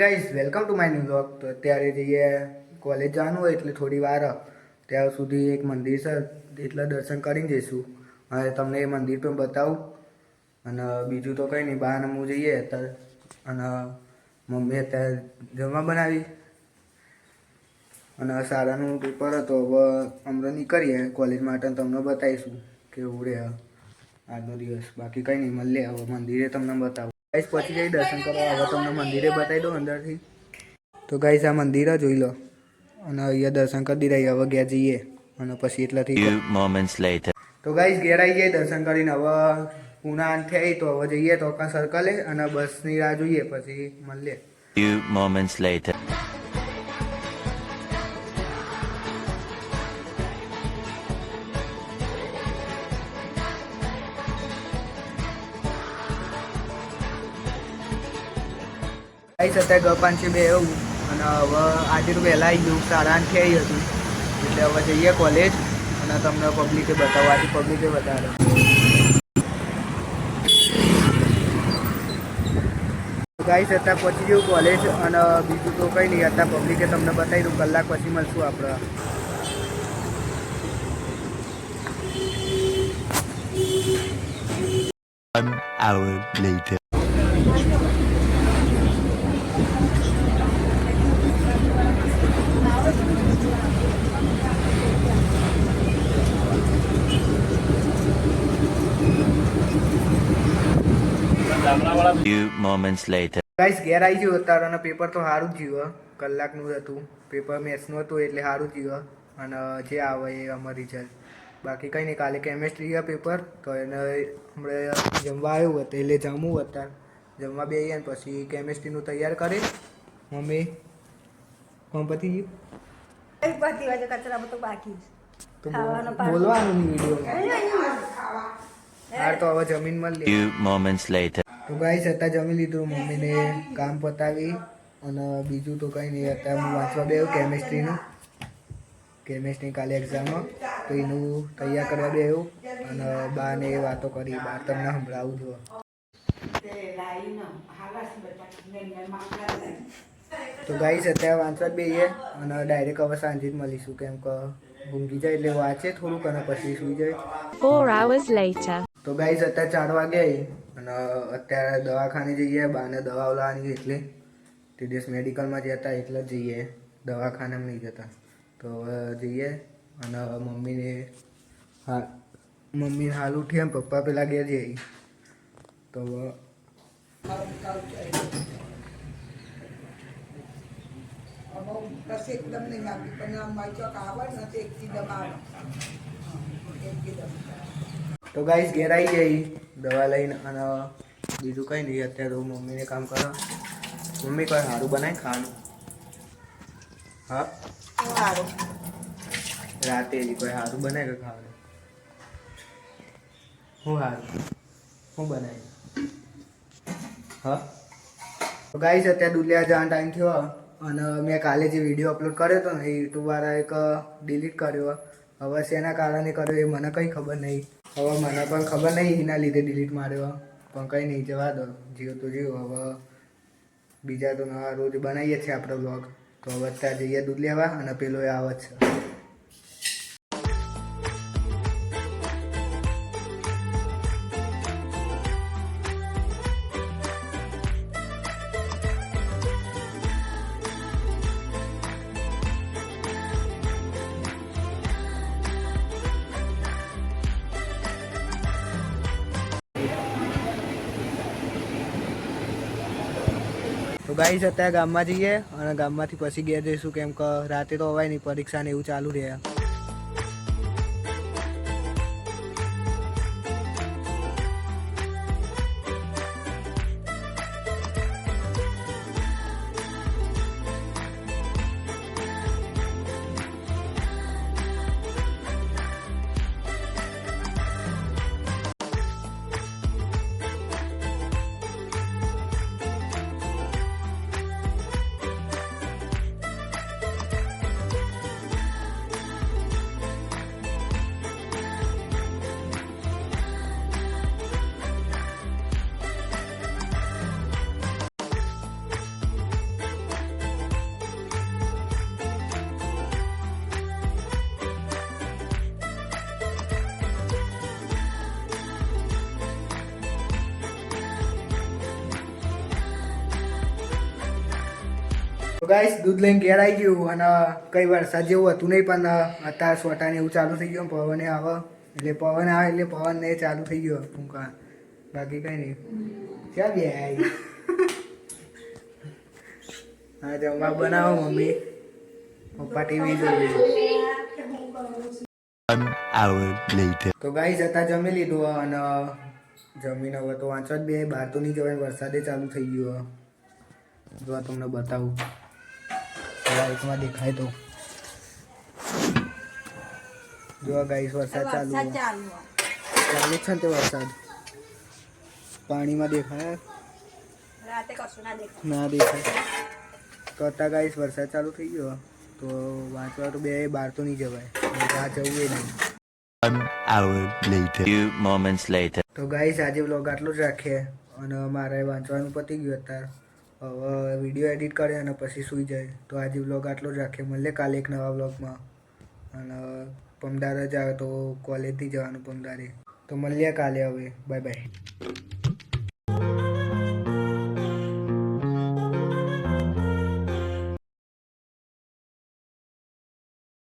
Guys welcome to my new blog તો અત્યારે જઈએ કોલેજ જવાનું હોય એટલે થોડી વાર, ત્યાં સુધી એક મંદિર છે, એટલે દર્શન કરીને જઈશું. અને તમને એ મંદિર પણ બતાવું. અને બીજું તો કંઈ નહીં, બહાર હું જઈએ. અત્યારે અને મમ્મી અત્યારે જમવા બનાવી. અને શાળાનું પેપર હતો, હવે હમણાં નીકળીએ. કોલેજ માટે તમને બતાવીશું કેવું રહે. આજનો દિવસ. બાકી કંઈ નહીં, મળીએ. હવે મંદિરે તમને બતાવું. ગાઈસ પછી જઈ દર્શન કરવા. હવે તમને મંદિરે બતાવી દઉં અંદરથી. તો ગાઈસ આ મંદિર જોઈ લો. અને અહીંયા દર્શન કરી દીધા. હવે ગયા જઈએ. અને પછી એટલાથી મોમેન્ટ્સ later. તો ગાઈસ ઘેર આવી જાય દર્શન કરીને. હવે ઉનાન થઈ તો હવે જઈએ તો કા સર્કલે અને બસની રાહ જોઈએ. પછી મળીએ. Few moments later. ગાઈસ અત્યારે ગપાન છે બે એવું. અને હવે આજે તો વહેલા આવી ગયું, સાડા આઠ થઈ હતું. એટલે હવે જઈએ કોલેજ અને તમને પબ્લિકે બતાવો. આજે પબ્લિકે બતાવે ગાઈસ અત્યારે પહોંચી ગયું કોલેજ અને બીજું તો કંઈ નહીં, અત્યારે પબ્લિકે તમને બતાવી દઉં. કલાક પછી મળશું આપણે. One hour later. Few moments later. Guys ઘેર આવી ગયો અત્યારે અને પેપર તો સારું જ જીવ. કલાકનું જ હતું. પેપર મેથ્સનું હતું એટલે સારું જીવ. અને જે આવે એ અમારું રિઝલ્ટ બાકી કંઈ નહીં કાલે કેમેસ્ટ્રી પેપર તો એને હમણાં જમવા આવ્યું હતું એટલે જમવું અત્યારે. જમવા બે ને પછી કેમેસ્ટ્રીનું તૈયાર કરી. મમ્મી કોણ પતી ગયું એક બધી કચરા બધું બાકી છે. તો ખાવાનું બોલ- પાછું. બોલવાનું વીડિયો હાર તો હવે જમીન મળી Few moments later. તો ગાઈસ અત્યારે જમી લીધું. મમ્મીને કામ પતાવી અને બીજું તો કંઈ નહીં. અત્યારે હું વાંચવા બે કેમિસ્ટ્રીનું કેમેસ્ટ્રી કાલે એક્ઝામમાં તો એનું તૈયાર કરવા બે અને બાને એ વાતો કરી. બા તમને સંભળાવું છું. તો ગાઈસ અત્યારે વાંચવા બેહીએ અને ડાયરેક્ટ હવે સાંજે જ મળીશું. કેમ કે ઊંઘી જાય એટલે વાંચે થોડુંક અને પછી સુઈ જાય. તો ગાઈસ અત્યારે ચાર વાગે આવી અને અત્યારે દવાખાને જઈએ બાને દવા લાવવાની એટલે. તે દિવસ મેડિકલમાં જતા એટલે જ જઈએ. દવાખાનામાં નહીં જતા. તો હવે જઈએ અને હવે મમ્મીને હા મમ્મી હાલ ઉઠી એમ પપ્પા પેલા ગયા જઈએ. તો હવે કશે એકદમ નહીં આપી પણ આમ વાંચો આવે ને તો એકથી દબાવે એકથી દબાવે તો ગાઈસ ઘેર આવી જઈ દવા લઈને અને બીજું કંઈ નહીં અત્યારે હું મમ્મીને કામ કરો મમ્મી કોઈ સારું બનાય ખાવાનું? હા? સારું રાતે જ કોઈ સારું બનાય કે ખાવાનું? હું સારું હું બનાવી હા? તો ગાઈસ અત્યારે દુલિયા જવાનો ટાઈમ થયો અને મેં કાલે જે વીડિયો અપલોડ કર્યો હતો ને એ યુટ્યુબ વાળા એક ડિલીટ કર્યો. હવે શેના કારણે કર્યો એ મને કંઈ ખબર નહીં. હવે મને પણ ખબર નહીં એના લીધે ડિલીટ માર્યો. પણ કંઈ નહીં, જવા દો. જીવ તો જીવ. હવે બીજા તો નવા રોજ બનાવીએ છીએ આપણે બ્લોગ તો હવે ત્યાં જઈએ દૂધ લેવા અને પેલો એ આવે છે. તો ગાઈસ અત્યારે ગામમાં જઈએ અને ગામમાંથી પછી ગયા જઈશું. કેમ કે રાતે તો અવાય નહીં, પરીક્ષા ને એવું ચાલુ રહે. ગાઈસ દૂધ લઈને ઘેર આવી ગયું અને કઈ વરસાદ જેવું હતું નહીં પણ અત્યારે સોટાને એવું ચાલુ થઈ ગયું પવને આવે. એટલે પવન આવે એટલે પવન ને ચાલુ થઈ ગયો ફૂંકા. બાકી કઈ નહીં. ક્યાં બે હા જમવા બનાવો મમ્મી. પપ્પા ટીવી જોઈ. તો ગાઈસ હતા જમી લીધું અને જમીન હવે તો વાંચવા જ બે બહાર તો નહીં જવાય વરસાદે ચાલુ થઈ ગયો જો તમને બતાવું. લાઈટમાં દેખાય તો. જોવા ગાઈસ વરસાદ ચાલુ વરસાદ ચાલુ છે. ને તે વરસાદ? પાણીમાં દેખાય? રાતે કશું ના દેખાય. ના દેખાય. તો અત્યારે ગાઈસ વરસાદ ચાલુ થઈ ગયો. તો વાંચવા તો બે બાર તો નહીં જવાય. આ જવું એ નહીં. One hour later. Few moments later. તો ગાઈસ આજે વ્લોગ આટલો જ રાખીએ. અને મારે વાંચવાનું પતી ગયું અત્યારે. હવે વીડિયો એડિટ કરે અને પછી સૂઈ જાય. તો આજે વ્લોગ આટલો જ રાખીએ. મળીએ કાલે એક નવા વ્લોગમાં અને પમદાર જ આવે તો કોલેજથી જવાનું પમદારે. તો મળીએ કાલે હવે. Bye bye